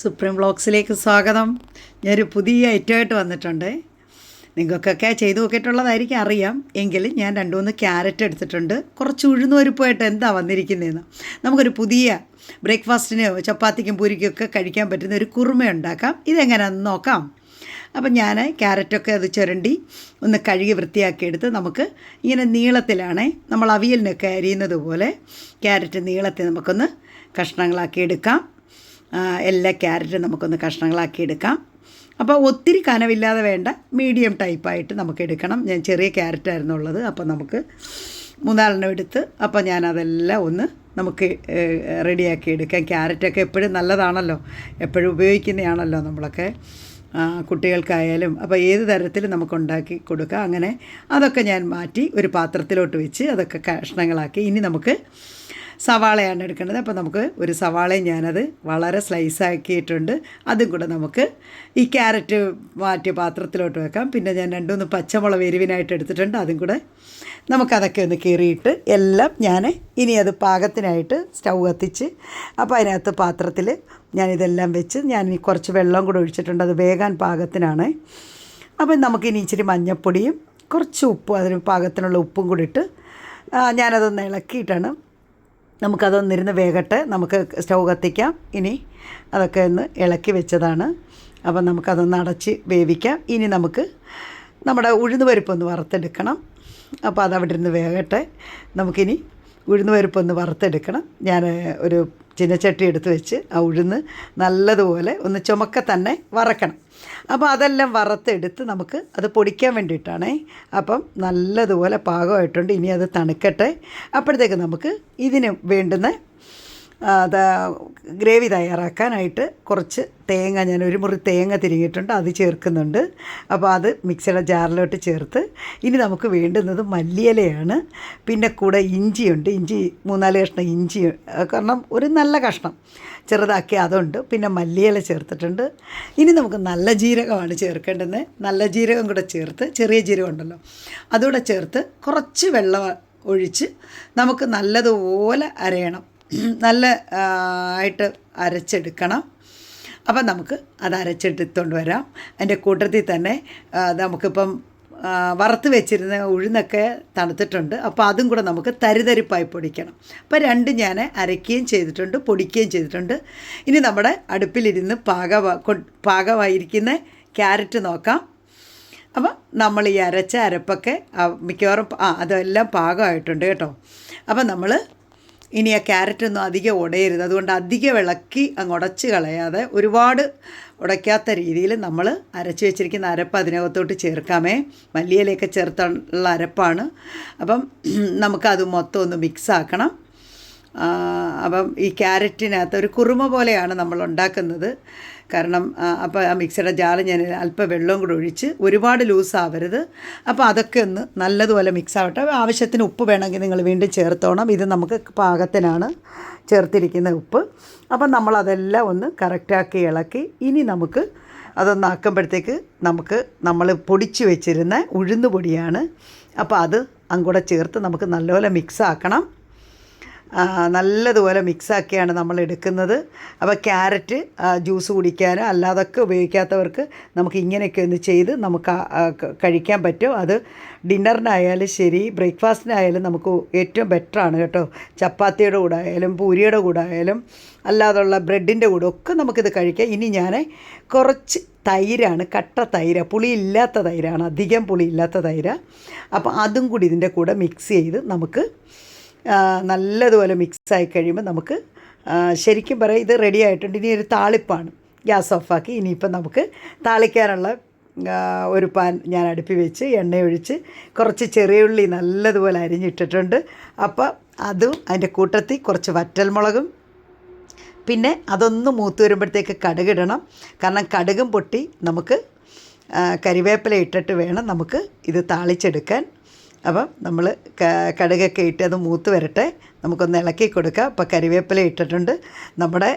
Supreme വ്ളോഗ്സിലേക്ക് സ്വാഗതം. ഞാനൊരു പുതിയ ഐറ്റമായിട്ട് വന്നിട്ടുണ്ട്. നിങ്ങൾക്കൊക്കെ ചെയ്തു നോക്കിയിട്ടുള്ളതായിരിക്കും അറിയാം. എങ്കിലും ഞാൻ രണ്ട് മൂന്ന് ക്യാരറ്റ് എടുത്തിട്ടുണ്ട്. കുറച്ച് ഉഴുന്നുപരിപ്പായിട്ട് എന്താ വന്നിരിക്കുന്നതെന്ന്. നമുക്കൊരു പുതിയ ബ്രേക്ക്ഫാസ്റ്റിന് ചപ്പാത്തിക്കും പൂരിക്കും ഒക്കെ കഴിക്കാൻ പറ്റുന്ന ഒരു കുറുമ ഉണ്ടാക്കാം. ഇതെങ്ങനെയാണെന്ന് നോക്കാം. അപ്പം ഞാൻ ക്യാരറ്റൊക്കെ അത് ചുരണ്ടി ഒന്ന് കഴുകി വൃത്തിയാക്കി എടുത്ത് നമുക്ക് ഇങ്ങനെ നീളത്തിലാണേ നമ്മൾ അവിയലിനൊക്കെ അരിയുന്നത് പോലെ ക്യാരറ്റ് നീളത്തിൽ നമുക്കൊന്ന് കഷ്ണങ്ങളാക്കി എടുക്കാം എല്ലാ ക്യാരറ്റും നമുക്കൊന്ന് കഷ്ണങ്ങളാക്കി എടുക്കാം. അപ്പോൾ ഒത്തിരി കനവില്ലാതെ വേണ്ട മീഡിയം ടൈപ്പായിട്ട് നമുക്ക് എടുക്കണം. ഞാൻ ചെറിയ ക്യാരറ്റായിരുന്നു ഉള്ളത് അപ്പോൾ നമുക്ക് മൂന്നാലെണ്ണം എടുത്ത് അപ്പോൾ ഞാനതെല്ലാം ഒന്ന് നമുക്ക് റെഡിയാക്കി എടുക്കാം. ക്യാരറ്റൊക്കെ എപ്പോഴും നല്ലതാണല്ലോ എപ്പോഴും ഉപയോഗിക്കുന്നതാണല്ലോ നമ്മളൊക്കെ കുട്ടികൾക്കായാലും. അപ്പോൾ ഏത് തരത്തിൽ നമുക്ക് ഉണ്ടാക്കി കൊടുക്കാം. അങ്ങനെ അതൊക്കെ ഞാൻ മാറ്റി ഒരു പാത്രത്തിലോട്ട് വെച്ച് അതൊക്കെ കഷ്ണങ്ങളാക്കി. ഇനി നമുക്ക് സവാളയാണ് എടുക്കേണ്ടത്. അപ്പോൾ നമുക്ക് ഒരു സവാളയും ഞാനത് വളരെ സ്ലൈസ് ആക്കിയിട്ടുണ്ട്. അതും കൂടെ നമുക്ക് ഈ ക്യാരറ്റ് മാറ്റിയ പാത്രത്തിലോട്ട് വെക്കാം. പിന്നെ ഞാൻ രണ്ടുമൂന്ന് പച്ചമുളക് എരിവിനായിട്ട് എടുത്തിട്ടുണ്ട്. അതും കൂടെ നമുക്കതൊക്കെ ഒന്ന് കീറിയിട്ട് എല്ലാം ഞാൻ ഇനി അത് പാകത്തിനായിട്ട് സ്റ്റൗ കത്തിച്ച് അപ്പോൾ അതിനകത്ത് പാത്രത്തിൽ ഞാനിതെല്ലാം വെച്ച് ഞാൻ ഇനി കുറച്ച് വെള്ളം കൂടെ ഒഴിച്ചിട്ടുണ്ട്. അത് വേകാൻ പാകത്തിനാണ്. അപ്പം നമുക്കിനി ഇച്ചിരി മഞ്ഞൾപ്പൊടിയും കുറച്ച് ഉപ്പും അതിന് പാകത്തിനുള്ള ഉപ്പും കൂടി ഇട്ട് ഞാനതൊന്ന് ഇളക്കിയിട്ടാണ് നമുക്കതൊന്നിരുന്ന് വേകട്ടെ. നമുക്ക് സ്റ്റൗ കത്തിക്കാം. ഇനി അതൊക്കെ ഒന്ന് ഇളക്കി വെച്ചതാണ്. അപ്പം നമുക്കതൊന്ന് അടച്ച് വേവിക്കാം. ഇനി നമുക്ക് നമ്മുടെ ഉഴുന്ന് പരിപ്പൊന്ന് വറുത്തെടുക്കണം. അപ്പോൾ അതവിടെ ഇരുന്ന് വേകട്ടെ. നമുക്കിനി ഉഴുന്ന് പരിപ്പൊന്ന് വറുത്തെടുക്കണം. ഞാൻ ഒരു ചിന്നച്ചട്ടി എടുത്ത് വെച്ച് ആ ഉഴുന്ന് നല്ലതുപോലെ ഒന്ന് ചുമക്ക തന്നെ വറക്കണം. അപ്പോൾ അതെല്ലാം വറുത്തെടുത്ത് നമുക്ക് അത് പൊടിക്കാൻ വേണ്ടിയിട്ടാണേ. അപ്പം നല്ലതുപോലെ പാകമായിട്ടുണ്ട്. ഇനി അത് തണുക്കട്ടെ. അപ്പോഴത്തേക്ക് നമുക്ക് ഇതിന് വേണ്ടുന്ന ഗ്രേവി തയ്യാറാക്കാനായിട്ട് കുറച്ച് തേങ്ങ ഞാൻ ഒരു മുറി തേങ്ങ തിരിഞ്ഞിട്ടുണ്ട് അത് ചേർക്കുന്നുണ്ട്. അപ്പോൾ അത് മിക്സിയുടെ ജാറിലോട്ട് ചേർത്ത് ഇനി നമുക്ക് വേണ്ടുന്നത് മല്ലിയിലയാണ്. പിന്നെ കൂടെ ഇഞ്ചിയുണ്ട് ഇഞ്ചി മൂന്നാൽ കഷ്ണം ഇഞ്ചി കാരണം ഒരു നല്ല കഷ്ണം ചെറുതാക്കി അതുണ്ട്. പിന്നെ മല്ലിയില ചേർത്തിട്ടുണ്ട്. ഇനി നമുക്ക് നല്ല ജീരകമാണ് ചേർക്കേണ്ടത്. നല്ല ജീരകം കൂടെ ചേർത്ത് ചെറിയ ജീരകം ഉണ്ടല്ലോ അതുകൂടെ ചേർത്ത് കുറച്ച് വെള്ളം ഒഴിച്ച് നമുക്ക് നല്ലതുപോലെ അരയണം. നല്ല ആയിട്ട് അരച്ചെടുക്കണം. അപ്പം നമുക്ക് അത് അരച്ചെടുത്തുകൊണ്ട് വരാം. അതിന്റെ കൂട്ടത്തിൽ തന്നെ നമുക്കിപ്പം വറുത്ത് വെച്ചിരുന്ന ഉഴുന്നൊക്കെ തണുത്തിട്ടുണ്ട്. അപ്പോൾ അതും കൂടെ നമുക്ക് തരിതരിപ്പായി പൊടിക്കണം. അപ്പോൾ രണ്ടും ഞാൻ അരയ്ക്കുകയും ചെയ്തിട്ടുണ്ട് പൊടിക്കുകയും ചെയ്തിട്ടുണ്ട്. ഇനി നമ്മുടെ അടുപ്പിലിരുന്ന് പാക പാകമായിരിക്കുന്ന ക്യാരറ്റ് നോക്കാം. അപ്പം നമ്മൾ ഈ അരച്ച അരപ്പൊക്കെ മിക്കവാറും ആ അതെല്ലാം പാകമായിട്ടുണ്ട് കേട്ടോ. അപ്പം നമ്മൾ ഇനി ആ ക്യാരറ്റൊന്നും അധികം ഉടയരുത്. അതുകൊണ്ട് അധികം ഇളക്കി അങ്ങ് ഉടച്ച് കളയാതെ ഒരുപാട് ഉടയ്ക്കാത്ത രീതിയിൽ നമ്മൾ അരച്ച് വെച്ചിരിക്കുന്ന അരപ്പ് അതിനകത്തോട്ട് ചേർക്കാമേ. മല്ലിയിലയൊക്കെ ചേർത്തുള്ള അരപ്പാണ്. അപ്പം നമുക്കത് മൊത്തം ഒന്ന് മിക്സ് ആക്കണം. അപ്പം ഈ ക്യാരറ്റിനകത്ത് ഒരു കുറുമ പോലെയാണ് നമ്മൾ ഉണ്ടാക്കുന്നത്. കാരണം അപ്പോൾ ആ മിക്സിയുടെ ജാറ് ഞാൻ അല്പം വെള്ളവും കൂടെ ഒഴിച്ച് ഒരുപാട് ലൂസാവരുത് അപ്പോൾ അതൊക്കെ ഒന്ന് നല്ലതുപോലെ മിക്സ് ആവട്ടെ. ആവശ്യത്തിന് ഉപ്പ് വേണമെങ്കിൽ നിങ്ങൾ വീണ്ടും ചേർത്തോണം. ഇത് നമുക്ക് പാകത്തിനാണ് ചേർത്തിരിക്കുന്ന ഉപ്പ്. അപ്പം നമ്മളതെല്ലാം ഒന്ന് കറക്റ്റാക്കി ഇളക്കി ഇനി നമുക്ക് അതൊന്നാക്കുമ്പോഴത്തേക്ക് നമുക്ക് നമ്മൾ പൊടിച്ച് വെച്ചിരുന്ന ഉഴുന്ന് പൊടിയാണ്. അപ്പോൾ അത് അങ്ങൂടെ ചേർത്ത് നമുക്ക് നല്ലപോലെ മിക്സ് ആക്കണം. നല്ലതുപോലെ മിക്സാക്കിയാണ് നമ്മൾ എടുക്കുന്നത്. അപ്പോൾ ക്യാരറ്റ് ജ്യൂസ് കുടിക്കാനോ അല്ലാതൊക്കെ ഉപയോഗിക്കാത്തവർക്ക് നമുക്ക് ഇങ്ങനെയൊക്കെ ഒന്ന് ചെയ്ത് നമുക്ക് കഴിക്കാൻ പറ്റും. അത് ഡിന്നറിനായാലും ശരി ബ്രേക്ക്ഫാസ്റ്റിനായാലും നമുക്ക് ഏറ്റവും ബെറ്ററാണ് കേട്ടോ. ചപ്പാത്തിയുടെ കൂടെ ആയാലും പൂരിയുടെ കൂടെ ആയാലും അല്ലാതുള്ള ബ്രെഡിന്റെ കൂടെ ഒക്കെ നമുക്കിത് കഴിക്കാം. ഇനി ഞാൻ കുറച്ച് തൈരാണ് കട്ട തൈര പുളി ഇല്ലാത്ത തൈരാണ് അധികം പുളി ഇല്ലാത്ത തൈര. അപ്പോൾ അതും കൂടി ഇതിന്റെ കൂടെ മിക്സ് ചെയ്ത് നമുക്ക് നല്ലതുപോലെ മിക്സായി കഴിയുമ്പോൾ നമുക്ക് ശരിക്കും പറയാം ഇത് റെഡി ആയിട്ടുണ്ട്. ഇനി ഒരു താളിപ്പാണ്. ഗ്യാസ് ഓഫാക്കി ഇനിയിപ്പം നമുക്ക് താളിക്കാനുള്ള ഒരു പാൻ ഞാൻ അടുപ്പി വെച്ച് എണ്ണയൊഴിച്ച് കുറച്ച് ചെറിയ ഉള്ളി നല്ലതുപോലെ അരിഞ്ഞിട്ടിട്ടുണ്ട്. അപ്പോൾ അതും അതിന്റെ കൂട്ടത്തിൽ കുറച്ച് വറ്റൽമുളകും പിന്നെ അതൊന്ന് മൂത്ത് വരുമ്പോഴത്തേക്ക് കടുകിടണം. കാരണം കടുകും പൊട്ടി നമുക്ക് കരിവേപ്പില ഇട്ടിട്ട് വേണം നമുക്ക് ഇത് താളിച്ചെടുക്കാൻ. അപ്പം നമ്മൾ കടുകൊക്കെ ഇട്ട് അത് മൂത്ത് വരട്ടെ. നമുക്കൊന്ന് ഇളക്കി കൊടുക്കാം. അപ്പോൾ കരിവേപ്പില ഇട്ടിട്ടുണ്ട്. നമ്മുടെ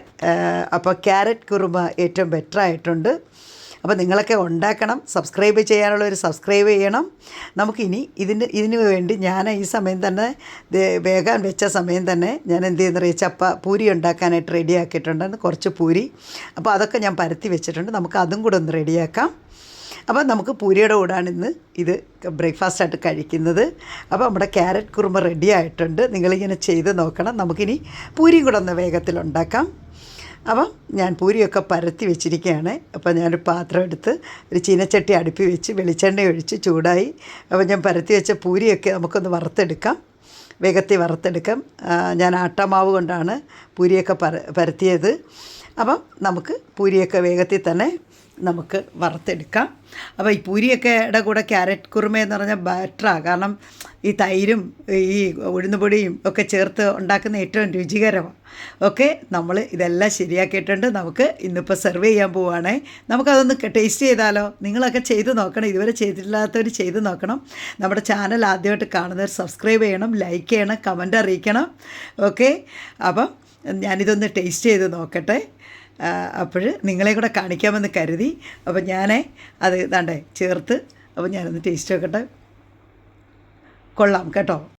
അപ്പോൾ ക്യാരറ്റ് കുറുമ ഏറ്റവും ബെറ്റർ ആയിട്ടുണ്ട്. അപ്പോൾ നിങ്ങളൊക്കെ ഉണ്ടാക്കണം. സബ്സ്ക്രൈബ് ചെയ്യാനുള്ളവർ സബ്സ്ക്രൈബ് ചെയ്യണം. നമുക്കിനി ഇതിന് ഇതിന് വേണ്ടി ഞാൻ ഈ സമയം തന്നെ വേഗാൻ വേഗം വെച്ച സമയം തന്നെ ഞാൻ എന്ത് ചെയ്യുന്ന ചപ്പ പൂരി ഉണ്ടാക്കാനായിട്ട് റെഡിയാക്കിയിട്ടുണ്ട് കുറച്ച് പൂരി. അപ്പോൾ അതൊക്കെ ഞാൻ പരത്തി വെച്ചിട്ടുണ്ട്. നമുക്ക് അതും കൂടെ ഒന്ന് റെഡിയാക്കാം അപ്പോൾ നമുക്ക് പൂരിയുടെ കൂടാണ് ഇന്ന് ഇത് ബ്രേക്ക്ഫാസ്റ്റായിട്ട് കഴിക്കുന്നത്. അപ്പോൾ നമ്മുടെ ക്യാരറ്റ് കുറുമ റെഡി ആയിട്ടുണ്ട്. നിങ്ങളിങ്ങനെ ചെയ്ത് നോക്കണം. നമുക്കിനി പൂരിയും കൂടെ ഒന്ന് വേഗത്തിൽ ഉണ്ടാക്കാം. അപ്പം ഞാൻ പൂരിയൊക്കെ പരത്തി വെച്ചിരിക്കുകയാണ്. അപ്പോൾ ഞാനൊരു പാത്രം എടുത്ത് ഒരു ചീനച്ചട്ടി അടുപ്പി വെച്ച് വെളിച്ചെണ്ണ ഒഴിച്ച് ചൂടായി. അപ്പോൾ ഞാൻ പരത്തി വെച്ച പൂരിയൊക്കെ നമുക്കൊന്ന് വറുത്തെടുക്കാം. വേഗത്തിൽ വറുത്തെടുക്കാം. ഞാൻ ആട്ടമാവ് കൊണ്ടാണ് പൂരിയൊക്കെ പര പരത്തിയത്. അപ്പം നമുക്ക് പൂരിയൊക്കെ വേഗത്തിൽ തന്നെ നമുക്ക് വറുത്തെടുക്കാം. അപ്പോൾ ഈ പൂരിയൊക്കെയുടെ കൂടെ ക്യാരറ്റ് കുറുമ എന്ന് പറഞ്ഞാൽ ബാറ്ററാണ് കാരണം ഈ തൈരും ഈ ഉഴുന്നുപൊടിയും ഒക്കെ ചേർത്ത് ഉണ്ടാക്കുന്ന ഏറ്റവും രുചികരമാണ് ഓക്കെ നമ്മൾ ഇതെല്ലാം ശരിയാക്കിയിട്ടുണ്ട്. നമുക്ക് ഇന്നിപ്പോൾ സെർവ് ചെയ്യാൻ പോവുകയാണേ നമുക്കതൊന്ന് ടേസ്റ്റ് ചെയ്താലോ? നിങ്ങളൊക്കെ ചെയ്ത് നോക്കണം. ഇതുവരെ ചെയ്തിട്ടില്ലാത്തവർ ചെയ്ത് നോക്കണം. നമ്മുടെ ചാനൽ ആദ്യമായിട്ട് കാണുന്നവർ സബ്സ്ക്രൈബ് ചെയ്യണം ലൈക്ക് ചെയ്യണം കമന്റ് അറിയിക്കണം. ഓക്കെ അപ്പം ഞാനിതൊന്ന് ടേസ്റ്റ് ചെയ്ത് നോക്കട്ടെ. അപ്പോൾ നിങ്ങളെ കൂടെ കാണിക്കാമെന്ന് കരുതി. അപ്പോൾ ഞാൻ അത് ഇതാണ്ടേ ചേർത്ത്. അപ്പോൾ ഞാനൊന്ന് ടേസ്റ്റ് നോക്കട്ടെ. കൊള്ളാം കേട്ടോ.